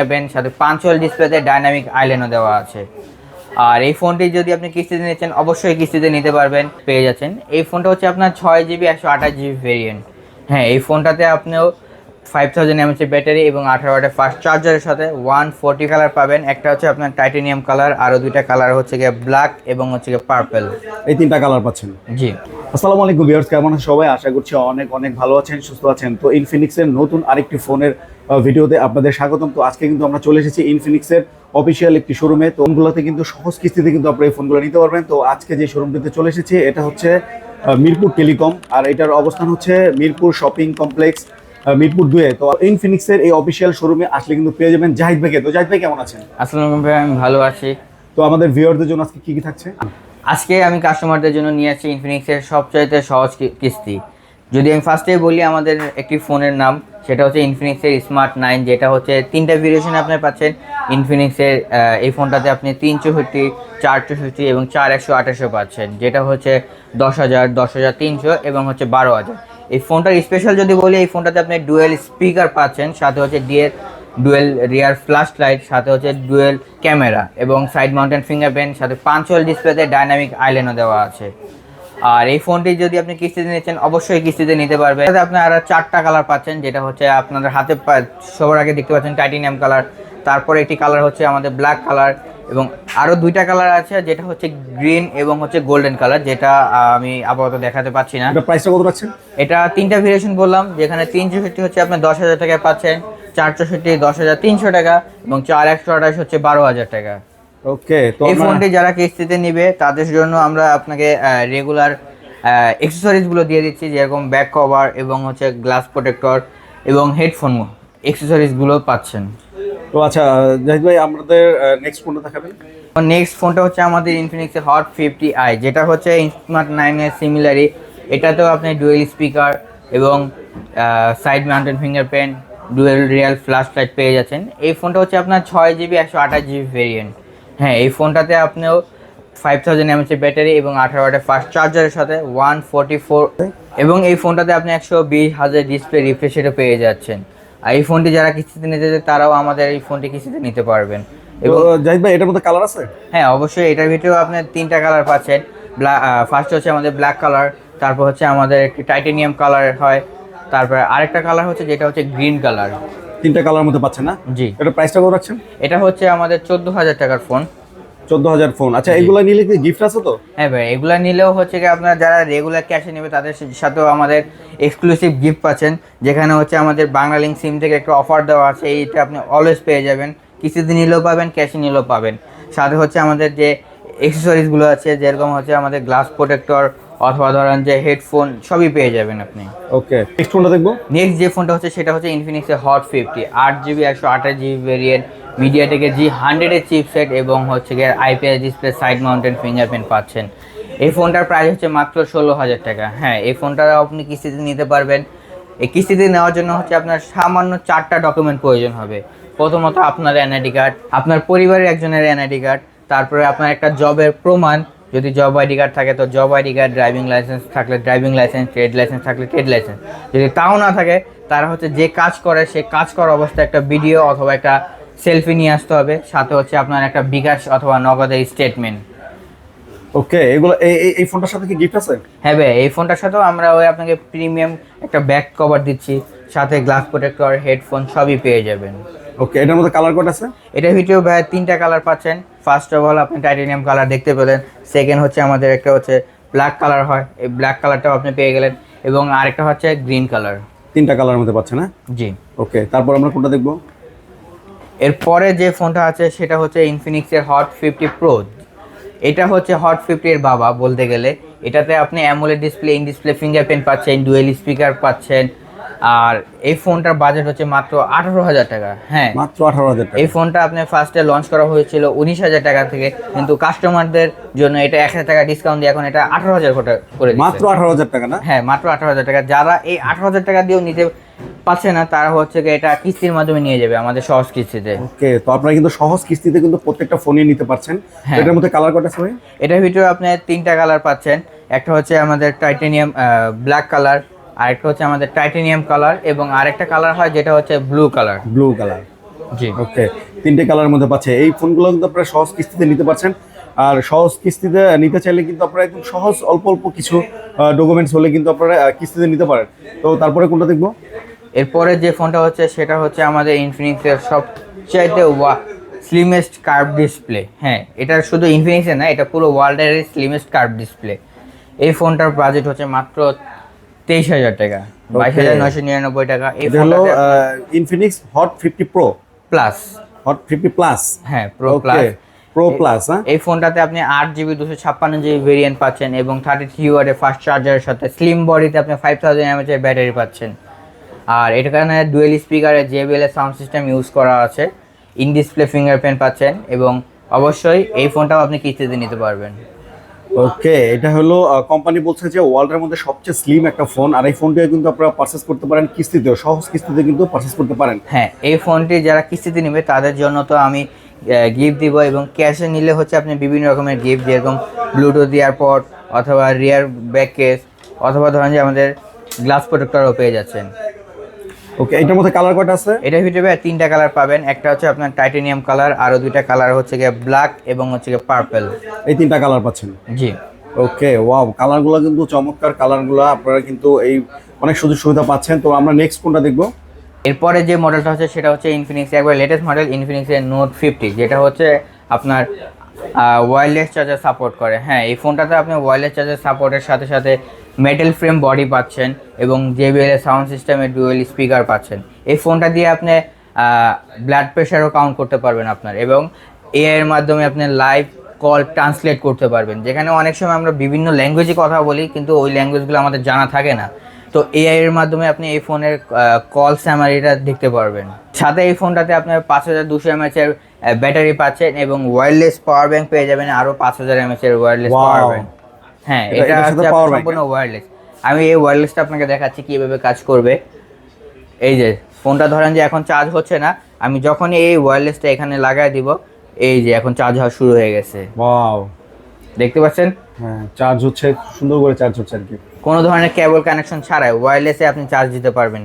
পাবেন। সাথে পাঞ্চুয়াল ডিসপ্লেতে ডাইনামিক আইল্যান্ডও দেওয়া আছে। আর এই ফোনটি যদি আপনি কিস্তিতে নিচ্ছেন, অবশ্যই কিস্তিতে নিতে পারবেন, পেয়ে যাচ্ছেন। এই ফোনটা হচ্ছে আপনার ছয় জিবি একশো আঠাশ জিবি ভেরিয়েন্ট হ্যাঁ এই ফোনটাতে আপনিও ফাইভ থাউজেন্ড এমএচের ব্যাটারি এবং আঠারো ওয়াটের ফাস্ট চার্জারের সাথে ওয়ান ফোরটি কালার পাবেন। একটা হচ্ছে আপনার টাইটেনিয়াম কালার আরও দুইটা কালার হচ্ছে গিয়ে ব্ল্যাক এবং হচ্ছে গিয়ে পার্পেল এই তিনটা কালার পাচ্ছেন? জি। আসসালামু আলাইকুম ভিউয়ার্স কেমন সবাই? আশা করছি অনেক অনেক ভালো আছেন সুস্থ আছেন। তো ইনফিনিক্সের নতুন আরেকটি ফোনের ভিডিওতে আপনাদের স্বাগতম। তো আজকে কিন্তু আমরা চলে এসেছি ইনফিনিক্সের অফিসিয়াল একটি শোরুমে তো ফোনগুলোতে কিন্তু সহজ কিস্তিতে কিন্তু আপনারা এই ফোনগুলো নিতে পারবেন। তো আজকে যে শোরুমটিতে চলে এসেছি এটা হচ্ছে মিরপুর টেলিকম। আর এটার অবস্থান হচ্ছে মিরপুর শপিং কমপ্লেক্স মিরপুর দুয়ে। তো ইনফিনিক্সের এই অফিসিয়াল শোরুমে আসলে কিন্তু পেয়ে যাবেন জাহিদ ভাইকে। তো জাহিদ ভাই কেমন আছেন? আসসালামু ভাই আমি ভালো আছি। তো আমাদের ভিউয়ারদের জন্য আজকে কি কি থাকছে? আজকে আমি কাস্টমারদের জন্য নিয়ে আসছি ইনফিনিক্সের সবচাইতে সহজ কিস্তি। যদি আমি ফার্স্টে বলি আমাদের একটি ফোনের নাম, সেটা হচ্ছে ইনফিনিক্সের স্মার্ট নাইন যেটা হচ্ছে তিনটা ভেরিয়েশন আপনি পাচ্ছেন। ইনফিনিক্সের এই ফোনটাতে আপনি তিন চৌষট্টি চার চৌষট্টি এবং চার একশো আঠাশো পাচ্ছেন, যেটা হচ্ছে দশ হাজার দশ হাজার তিনশো এবং হচ্ছে বারো হাজার। এই ফোনটার স্পেশাল যদি বলি, এই ফোনটাতে আপনি ডুয়েল স্পিকার পাচ্ছেন, সাথে হচ্ছে ডিএর ডুয়েল রিয়ার ফ্ল্যাশ লাইট সাথে হচ্ছে ডুয়েল ক্যামেরা এবং সাইড মাউন্টেন ফিঙ্গারপ্রিন্ট সাথে পাঞ্চুয়াল ডিসপ্লেতে ডাইনামিক আইল্যান্ডও দেওয়া আছে। আর এই ফোনটি যদি আপনি কিস্তিতে নিচ্ছেন অবশ্যই কিস্তিতে নিতে পারবেন। আপনি আরও চারটা কালার পাচ্ছেন যেটা হচ্ছে আপনাদের হাতে সবার আগে দেখতে পাচ্ছেন টাইটেনিয়াম কালার। তারপরে একটি কালার হচ্ছে আমাদের ব্ল্যাক কালার এবং আরও দুইটা কালার আছে যেটা হচ্ছে গ্রিন এবং হচ্ছে গোল্ডেন কালার যেটা আমি আপাতত দেখাতে পাচ্ছি না। এটা প্রাইসটা কত রাখছেন এটা তিনটা ভেরিয়েশন বললাম যেখানে তিন চৌষট্টি হচ্ছে আপনি দশ হাজার টাকায় পাচ্ছেন চার চৌষট্টি দশ হাজার তিনশো টাকা এবং চার একশো আঠাশ হচ্ছে বারো হাজার টাকা। ওকে তো এই ফোনটি যারা কিস্তিতে নিবে তাদের জন্য আমরা আপনাকে রেগুলার অ্যাক্সেসরিজগুলো দিয়ে দিচ্ছি যেরকম ব্যাক কভার এবং হচ্ছে গ্লাস প্রোটেক্টর এবং হেডফোন অ্যাক্সেসরিজগুলো পাচ্ছেন। তো আচ্ছা জাহিদ ভাই আমাদের নেক্সট ফোনটা দেখাবেন। নেক্সট ফোনটা হচ্ছে আমাদের ইনফিনিক্সের হট ফিফটি আই যেটা হচ্ছে স্মার্ট নাইনের সিমিলারি এটাতেও আপনি ডুয়েল স্পিকার এবং side mounted fingerprint dual rear flash light পেয়ে যাচ্ছেন। এই ফোনটা হচ্ছে আপনার ছয় জিবি একশো আঠাশ জিবি ভেরিয়েন্ট হ্যাঁ এই ফোনটাতে আপনিও ফাইভ থাউজেন্ড এমএচের ব্যাটারি এবং আঠারো ওয়াটের ফাস্ট চার্জারের সাথে ওয়ান ফোরটি ফোর এবং এই ফোনটাতে আপনি একশো বিশ হাজার ডিসপ্লে রিফ্রেশ রেটও পেয়ে যাচ্ছেন। আর এই ফোনটি যারা কিস্তিতে নিতে চায় তারাও আমাদের এই ফোনটি কিস্তিতে নিতে পারবেন। এবং জাহিদ ভাই এটার মধ্যে কালার আছে? হ্যাঁ অবশ্যই এটার ভিতরেও আপনার তিনটা কালার পাচ্ছেন। ফার্স্ট হচ্ছে আমাদের ব্ল্যাক কালার তারপর হচ্ছে আমাদের একটি টাইটেনিয়াম কালার হয় তারপরে আরেকটা কালার হচ্ছে যেটা হচ্ছে গ্রিন কালার তিনটা কালার মধ্যে পাচ্ছেন না? জি। এটা প্রাইসটা কত রাখছেন? এটা হচ্ছে আমাদের চোদ্দ হাজার টাকার ফোন চোদ্দ হাজার ফোন আচ্ছা এইগুলো নিলে কি গিফট আছে তো? হ্যাঁ ভাই এগুলা নিলেও হচ্ছে কি আপনার যারা রেগুলার ক্যাশে নেবে তাদের সাথেও আমাদের এক্সক্লুসিভ গিফট পাচ্ছেন। যেখানে হচ্ছে আমাদের বাংলালিংক সিম থেকে একটা অফার দেওয়া আছে এইটা আপনি অলওয়েজ পেয়ে যাবেন। কিস্তিতে নিলেও পাবেন ক্যাশে নিলেও পাবেন। সাথে হচ্ছে আমাদের যে এক্সেসরিজগুলো আছে যেরকম হচ্ছে আমাদের গ্লাস প্রোটেক্টর অথবা ধরেন যে হেডফোন সবই পেয়ে যাবেন আপনি। ওকে নেক্সট ফোনটা দেখব? নেক্সট যে ফোনটা হচ্ছে সেটা হচ্ছে ইনফিনিক্সের হট ফিফটি আট জিবি একশো আঠাশ জিবি ভেরিয়েন্ট মিডিয়াটেকের জি হান্ড্রেডের চিপসেট এবং হচ্ছে গিয়ে IPS display side mounted fingerprint পাচ্ছেন। এই ফোনটার প্রাইস হচ্ছে মাত্র ষোলো হাজার টাকা। হ্যাঁ এই ফোনটা আপনি কিস্তিতে নিতে পারবেন। এই কিস্তিতে নেওয়ার জন্য হচ্ছে আপনার সামান্য চারটা ডকুমেন্ট প্রয়োজন হবে। প্রথমত আপনার এনআইডি কার্ড আপনার পরিবারের একজনের এনআইডি কার্ড তারপরে আপনার একটা জবের প্রমাণ যদি জব আইডি কার্ড থাকে তো job ID card driving licence থাকলে ড্রাইভিং লাইসেন্স ট্রেড লাইসেন্স থাকলে ট্রেড লাইসেন্স যদি তাও না থাকে তারা হচ্ছে যে কাজ করে সে কাজ করা অবস্থায় একটা ভিডিও অথবা একটা সেলফি নিয়ে আসতে হবে। সাথে হচ্ছে আপনার একটা বিকাশ অথবা নগদের স্টেটমেন্ট ওকে এগুলো এই এই- এই ফোনটার সাথে কি গিফট আছে? হ্যাঁ ভাই এই ফোনটার সাথেও আমরা ওই আপনাকে প্রিমিয়াম একটা ব্যাক কভার দিচ্ছি। সাথে গ্লাস প্রোটেক্টর হেডফোন সবই পেয়ে যাবেন। ওকে এটার মধ্যে কালার কোড আছে? এটার ভিতরেও ভাই তিনটা কালার পাচ্ছেন। ফার্স্ট অফ অল আপনি টাইটেনিয়াম কালার দেখতে পেলেন। সেকেন্ড হচ্ছে আমাদের একটা হচ্ছে ব্ল্যাক কালার হয়। এই ব্ল্যাক কালারটাও আপনি পেয়ে গেলেন। এবং আরেকটা হচ্ছে গ্রিন কালার তিনটা কালার মধ্যে পাচ্ছেন না জি। ওকে তারপর আমরা কোনটা দেখব? এরপরে যে ফোনটা আছে সেটা হচ্ছে ইনফিনিক্সের হট ফিফটি প্রো এটা হচ্ছে হট ফিফটির বাবা বলতে গেলে। এটাতে আপনি AMOLED display in display fingerprint পাচ্ছেন ডুয়েল স্পিকার পাচ্ছেন। আর এই ফোনটার বাজেট হচ্ছে মাত্র আঠারো হাজার টাকা। হ্যাঁ। মাত্র আঠারো হাজার টাকা। এই ফোনটা আপনি ফার্স্টে লঞ্চ করা হয়েছিল উনিশ হাজার টাকা থেকে কিন্তু কাস্টমারদের জন্য এটা এক হাজার টাকা ডিসকাউন্ট দিয়ে এখন এটা আঠারো হাজার করে মাত্র আঠারো হাজার টাকা না? হ্যাঁ মাত্র আঠারো হাজার টাকা। যারা এই আঠারো হাজার টাকা দিয়েও নিতে পারছে না তারা হচ্ছে গিয়ে এটা কিস্তির মাধ্যমে নিয়ে যাবে আমাদের সহজ কিস্তিতে। ওকে তো আপনারা কিন্তু সহজ কিস্তিতে কিন্তু প্রত্যেকটা ফোনই নিতে পারছেন। হ্যাঁ। এটার মধ্যে কালার কটা আছে এটার ভিতরে আপনি তিনটা কালার পাচ্ছেন। একটা হচ্ছে আমাদের টাইটেনিয়াম ব্ল্যাক কালার আরেকটা হচ্ছে আমাদের টাইটেনিয়াম কালার এবং আরেকটা কালার হয় যেটা হচ্ছে blue colour blue colour ji. Okay তিনটে কালারের মধ্যে পাচ্ছে। এই ফোনগুলো কিন্তু আপনারা সহজ কিস্তিতে নিতে পারছেন। আর সহজ কিস্তিতে নিতে চাইলে কিন্তু আপনারা একদম সহজ অল্প অল্প কিছু ডকুমেন্টস হলে কিন্তু আপনারা কিস্তিতে নিতে পারেন। তো তারপরে কোনটা দেখব? এরপরে যে ফোনটা হচ্ছে সেটা হচ্ছে আমাদের ইনফিনিক্সের সবচাইতে স্লিমেস্ট কার্ভ ডিসপ্লে হ্যাঁ এটা শুধু ইনফিনিক্সের না এটা পুরো ওয়ার্ল্ডের স্লিমেস্ট কার্ভ ডিসপ্লে এই ফোনটার বাজেট হচ্ছে মাত্র তেইশ হাজার টাকা বাইশ হাজার নয়শো নিরানব্বই টাকা। এই এটা হলো Infinix hot fifty pro plus hot fifty plus হ্যাঁ প্রো প্লাস প্রো প্লাস হ্যাঁ? এই ফোনটাতে আপনি আট জিবি দুশো ছাপ্পান্ন জিবি ভেরিয়েন্ট পাচ্ছেন এবং থার্টি থ্রি ওয়ার্ডের ফাস্ট চার্জারের সাথে স্লিম বডিতে আপনি ফাইভ থাউজেন্ড এমএচের ব্যাটারি পাচ্ছেন। আর এটা কারণে ডুয়েল স্পিকারে জেবিএল এর সাউন্ড সিস্টেম ইউজ করা আছে। ইন ডিসপ্লে ফিঙ্গারপ্রিন্ট পাচ্ছেন এবং অবশ্যই এই ফোনটাও আপনি কিস্তিতে নিতে পারবেন। ওকে এটা হলো কোম্পানি বলছে যে ওয়ার্ল্ডের মধ্যে সবচেয়ে স্লিম একটা ফোন আর এই ফোনটা কিন্তু আপনারা পারচেস করতে পারেন কিস্তিতেও, সহজ কিস্তিতে কিন্তু পারচেস করতে পারেন। হ্যাঁ এই ফোনটি যারা কিস্তিতে নেবে, তাদের জন্য তো আমি গিফট দিব এবং ক্যাশে নিলে হচ্ছে আপনি বিভিন্ন রকমের গিফট যেরকম ব্লুটুথ ইয়ারপড অথবা রিয়ার ব্যাক কেস অথবা ধরেন যে আমাদের গ্লাস প্রোটেক্টরও পেয়ে যাচ্ছেন। ওকে এটার মধ্যে কালার কয়টা আছে? এটার ভিতরে তিনটা কালার পাবেন। একটা হচ্ছে আপনার টাইটেনিয়াম কালার আরও দুইটা কালার হচ্ছে গিয়ে ব্ল্যাক এবং হচ্ছে গিয়ে পার্পেল এই তিনটা কালার পাচ্ছেন? জি। ওকে ওয়াও কালারগুলো কিন্তু চমৎকার। কালারগুলো আপনারা কিন্তু এই অনেক সুযোগ সুবিধা পাচ্ছেন। তো আমরা নেক্সট কোনটা দেখব? এরপরে যে মডেলটা হচ্ছে সেটা হচ্ছে ইনফিনিক্স একবার লেটেস্ট মডেল ইনফিনিক্সের নোট ফিফটি যেটা হচ্ছে আপনার ওয়্যারলেস চার্জার সাপোর্ট করে। হ্যাঁ এই ফোনটাতে আপনি ওয়্যারলেস চার্জার সাপোর্টের সাথে সাথে মেটাল ফ্রেম বডি পাচ্ছেন এবং জেবিএল এর সাউন্ড সিস্টেমের ডুয়েল স্পিকার পাচ্ছেন। এই ফোনটা দিয়ে আপনি ব্লাড প্রেশারও কাউন্ট করতে পারবেন আপনার এবং এআই এর মাধ্যমে আপনি লাইভ কল ট্রান্সলেট করতে পারবেন। যেখানে অনেক সময় আমরা বিভিন্ন ল্যাঙ্গুয়েজে কথা বলি কিন্তু ওই ল্যাঙ্গুয়েজগুলো আমাদের জানা থাকে না। তো এআই এর মাধ্যমে আপনি এই ফোনের কল স্যামারিটা দেখতে পারবেন। সাথে এই ফোনটাতে আপনার পাঁচ হাজার দুশো এমএচ এর ব্যাটারি পাচ্ছেন এবং ওয়্যারলেস পাওয়ার ব্যাংক পেয়ে যাবেন। আরও পাঁচ হাজার এমএচ এর ওয়্যারলেস পাওয়ার ব্যাংক হ্যাঁ এটা- সাথে power সম্পূর্ণ ওয়্যারলেস আমি এই ওয়্যারলেসটা আপনাকে দেখাচ্ছি কীভাবে কাজ করবে। এই যে ফোনটা ধরেন যে এখন চার্জ হচ্ছে না আমি যখনই এই ওয়্যারলেসটা এখানে লাগাই দিব এই যে এখন চার্জ হওয়া শুরু হয়ে গেছে। ওয়াও দেখতে পাচ্ছেন? হ্যাঁ চার্জ হচ্ছে সুন্দর করে চার্জ হচ্ছে আর কি। কোনো ধরনের কেবল কানেকশন ছাড়াই ওয়্যারলেসে আপনি চার্জ দিতে পারবেন।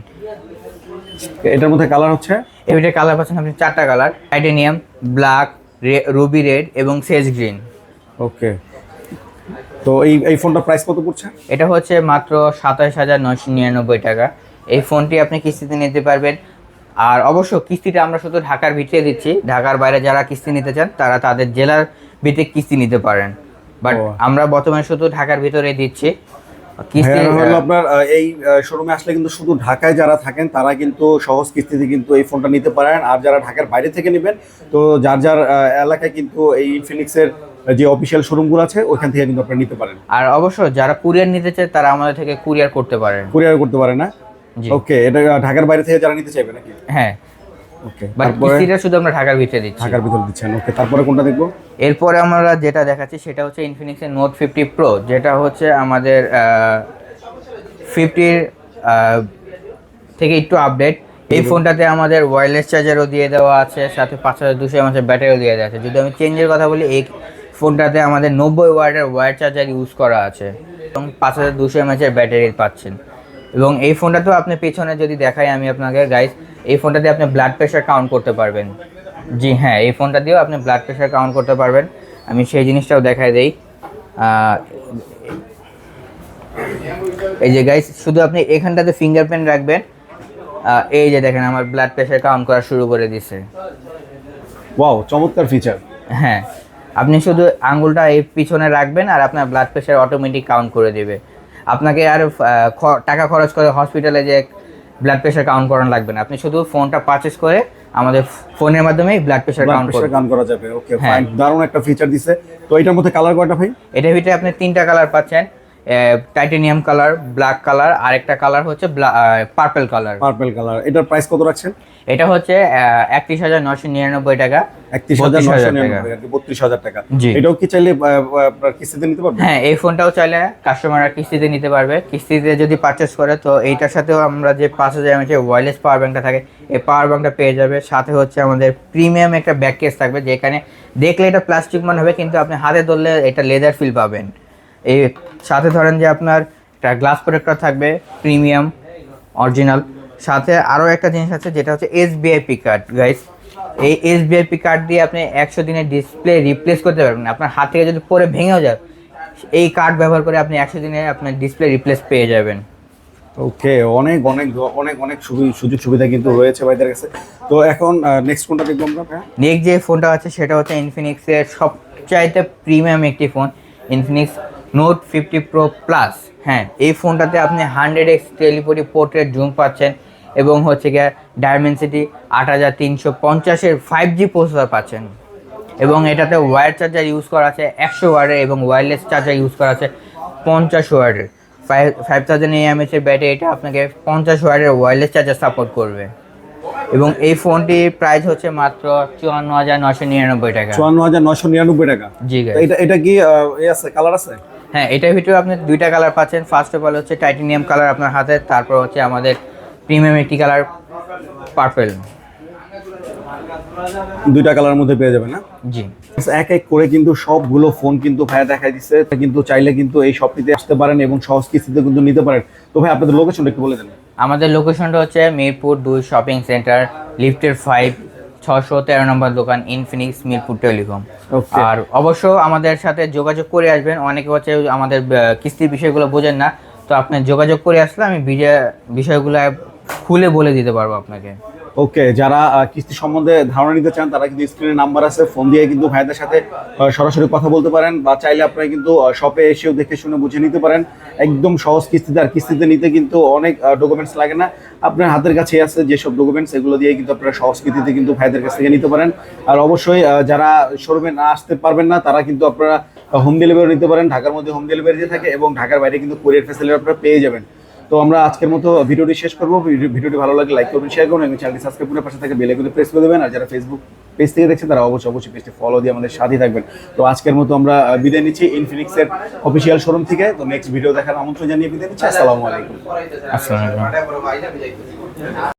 এটার মধ্যে কালার হচ্ছে? এটার কালার পাচ্ছেন আপনি চারটা colour titanium black ruby red এবং সেজ গ্রিন ওকে তো এই এই ফোনটার প্রাইস কত পড়ছে? এটা হচ্ছে মাত্র সাতাশ হাজার নয়শো নিরানব্বই টাকা। এই ফোনটি আপনি কিস্তিতে নিতে পারবেন। আর অবশ্য কিস্তিটা আমরা শুধু ঢাকার ভিতরে দিচ্ছি। ঢাকার বাইরে যারা কিস্তি নিতে চান তারা তাদের জেলার ভিত্তিক কিস্তি নিতে পারেন। বাট আমরা বর্তমানে শুধু ঢাকার ভিতরে দিচ্ছি। কিস্তি হ্যাঁ, হলো আপনার এই শোরুমে আসলে কিন্তু শুধু ঢাকায় যারা থাকেন তারা কিন্তু সহজ কিস্তিতে কিন্তু এই ফোনটা নিতে পারেন। আর যারা ঢাকার বাইরে থেকে নেবেন তো যার যার এলাকায় কিন্তু এই ইনফিনিক্সের যে অফিসিয়াল শোরুমগুলো আছে ওখান থেকে কিন্তু আপনারা নিতে পারেন। আর অবশ্য যারা কুরিয়ার নিতে চায় তারা আমাদের থেকে কুরিয়ার করতে পারে কুরিয়ার করতে পারে না? ওকে এটা ঢাকার বাইরে থেকে যারা নিতে চাইবে নাকি? হ্যাঁ। ওকে তারপরে? শুধু আমরা ঢাকার ভিতরে দিচ্ছি। ঢাকার ভিতরে দিচ্ছেন। ওকে তারপরে কোনটা দেখব? এরপরে আমরা যেটা দেখাচ্ছি সেটা হচ্ছে ইনফিনিক্সের নোট ফিফটি প্রো যেটা হচ্ছে আমাদের ফিফটির থেকে একটু আপডেট এই ফোনটাতে আমাদের ওয়্যারলেস চার্জারও দিয়ে দেওয়া আছে সাথে পাঁচ হাজার দুশো এমএচের ব্যাটারিও দিয়ে দেওয়া আছে। যদি আমি চেঞ্জের কথা বলি এই ফোনটাতে আমাদের নব্বই ওয়ার্ডের ওয়্যার চার্জার ইউজ করা আছে এবং পাঁচ হাজার দুশো এমএচের ব্যাটারি পাচ্ছেন। এবং এই ফোনটাতেও আপনি পেছনে যদি দেখাই আমি আপনাকে গাইস এই ফোনটাতে আপনি ব্লাড প্রেশার কাউন্ট করতে পারবেন। জি হ্যাঁ এই ফোনটা দিয়েও আপনি ব্লাড প্রেশার কাউন্ট করতে পারবেন। আমি সেই জিনিসটাও দেখাই দেই। এই যে গাইস শুধু আপনি এখানটাতে ফিঙ্গারপ্রিন্ট রাখবেন। এই যে দেখেন আমার ব্লাড প্রেশার কাউন্ট করা শুরু করে দিছে। ওয়াও চমৎকার ফিচার হ্যাঁ। আপনি শুধু আঙুলটা এই পিছনে রাখবেন আর আপনার ব্লাড প্রেশার অটোমেটিক কাউন্ট করে দেবে। আপনাকে আর টাকা খরচ করে হসপিটালে যে ব্লাড প্রেশার কাউন্ট করানো লাগবে না। আপনি শুধু ফোনটা পারচেস করে আমাদের ফোনের মাধ্যমে blood pressure count pressure count করা যাবে। ওকে হ্যাঁ। ফাইন দারুণ একটা ফিচার দিছে। তো এটার মধ্যে কালার কয়টা ভাই? এটার ভিতরে আপনি তিনটা কালার পাচ্ছেন। টাইটেনিয়াম কালার ব্ল্যাক কালার আর একটা কালার হচ্ছে পার্পল কালার পার্পল কালার এটার প্রাইস কত রাখছেন? এটা হচ্ছে একত্রিশ হাজার নশো নিরানব্বই টাকা। একত্রিশ হাজার 32,000 টাকা। নিরানব্বই বত্রিশ হাজার টাকা। এটাও কি চাইলে কিস্তিতে নিতে পারবেন? হ্যাঁ এই ফোনটাও চাইলে কাস্টমাররা কিস্তিতে নিতে পারবে। কিস্তিতে যদি পারচেস করে তো এইটার সাথেও আমরা যে পাঁচ হাজার এমএচের ওয়্যারলেস পাওয়ার ব্যাংকটা থাকে এই পাওয়ার ব্যাংকটা পেয়ে যাবে। সাথে হচ্ছে আমাদের প্রিমিয়াম একটা ব্যাক কেস থাকবে যেখানে দেখলে এটা প্লাস্টিক মনে হবে কিন্তু আপনি হাতে ধরলে এটা লেদার ফিল পাবেন। এই সাথে ধরেন যে আপনার একটা গ্লাস প্রোটেক্টর থাকবে প্রিমিয়াম অরিজিনাল সাথে আরও একটা জিনিস আছে যেটা হচ্ছে এসবিআইপি কার্ড গাইস এই এসবিআইপি কার্ড দিয়ে আপনি একশো দিনের ডিসপ্লে রিপ্লেস করতে পারবেন আপনার হাত থেকে যদি পরে ভেঙেও যায় এই কার্ড ব্যবহার করে আপনি একশো দিনে আপনার ডিসপ্লে রিপ্লেস পেয়ে যাবেন। ওকে অনেক অনেক অনেক অনেক সুযোগ সুবিধা কিন্তু রয়েছে ভাইদের কাছে। তো এখন নেক্সট ফোনটা দেখব আমরা? নেক্সট যে ফোনটা আছে সেটা হচ্ছে ইনফিনিক্সের সবচাইতে প্রিমিয়াম একটি phone Infinix note fifty pro plus হ্যাঁ এই ফোনটাতে আপনি hundred X telephoto portrait zoom পাচ্ছেন এবং হচ্ছে গিয়ে ডায়মেন্সিটি আট হাজার তিনশো পঞ্চাশের ফাইভ জি প্রসেসর পাচ্ছেন। এবং এটাতে ওয়্যার চার্জার ইউজ করা আছে একশো ওয়ার্ডের এবং ওয়্যারলেস চার্জার ইউজ করা আছে পঞ্চাশ ওয়ার্ডের ফাইভ ফাইভ থাউজেন্ড এমএচের ব্যাটারি এটা আপনাকে পঞ্চাশ ওয়ার্ডের ওয়্যারলেস চার্জার সাপোর্ট করবে। এবং এই ফোনটির প্রাইস হচ্ছে মাত্র চুয়ান্ন হাজার নশো নিরানব্বই টাকা। চুয়ান্ন হাজার নশো নিরানব্বই টাকা। জি এটা এটা কি আছে কালার আছে? হ্যাঁ এটার ভিতরে আপনি দুইটা কালার পাচ্ছেন। ফার্স্ট অফ অল হচ্ছে টাইটেনিয়াম কালার আপনার হাতে তারপর হচ্ছে আমাদের প্রিমিয়াম একটি কালার পার্পেল দুইটা কালারের মধ্যে পেয়ে যাবেন না? জি। এক এক করে কিন্তু সবগুলো ফোন কিন্তু ভাইয়া দেখাই দিচ্ছে কিন্তু চাইলে কিন্তু এই শপটিতে আসতে পারেন এবং সহজ কিস্তিতে কিন্তু নিতে পারেন। তো ভাই আপনাদের লোকেশনটা একটু বলে দেন। আমাদের লোকেশনটা হচ্ছে মিরপুর দুই শপিং সেন্টার লিফটের ফাইভ ছশো তেরো নম্বর দোকান ইনফিনিক্স মিরপুর টেলিকম আর অবশ্য আমাদের সাথে যোগাযোগ করে আসবেন অনেকে হচ্ছে আমাদের কিস্তির বিষয়গুলো বোঝেন না তো আপনি যোগাযোগ করে আসলে আমি বিষয়গুলো খুলে বলে দিতে পারব আপনাকে। ওকে, যারা কিস্তি সম্বন্ধে ধারণা নিতে চান, তারা কিন্তু স্ক্রিনে নাম্বার আছে। ফোন দিয়ে কিন্তু ভাইদের সাথে সরাসরি কথা বলতে পারেন বা চাইলে আপনারা কিন্তু শপে এসেও দেখে শুনে বুঝে নিতে পারেন। একদম সহজ কিস্তিতে, আর কিস্তিতে নিতে কিন্তু অনেক ডকুমেন্টস লাগে না। আপনার হাতের কাছে আছে যেসব ডকুমেন্টস এগুলো দিয়ে কিন্তু আপনারা সহজ কিস্তিতে কিন্তু ভাইদের কাছ থেকে নিতে পারেন। আর অবশ্যই যারা শোরুমে না আসতে পারবেন না, তারা কিন্তু আপনারা হোম ডেলিভারি নিতে পারেন। ঢাকার মধ্যে হোম ডেলিভারি দিয়ে থাকে এবং ঢাকার বাইরে কিন্তু কোরিয়ার ফ্যাসিলিটি আপনারা পেয়ে যাবেন। তো আমরা আজকের মতো ভিডিওটি শেষ করব। ভিডিও- ভিডিওটি ভালো লাগলে লাইক করবেন শেয়ার করুন এবং চ্যানেলটি সাবস্ক্রাইব করে পাশে থেকে বেলে আইকনে প্রেস করে দেবেন। আর যারা ফেসবুক পেজ থেকে দেখছেন, তারা অবশ্যই অবশ্যই পেজটি ফলো দিয়ে আমাদের সাথেই থাকবেন। তো আজকের মতো আমরা বিদায় নিচ্ছি ইনফিনিক্সের অফিসিয়াল শোরুম থেকে। তো নেক্সট ভিডিও দেখার আমন্ত্রণ জানিয়ে বিদায় নিচ্ছি। আসসালামু আলাইকুম।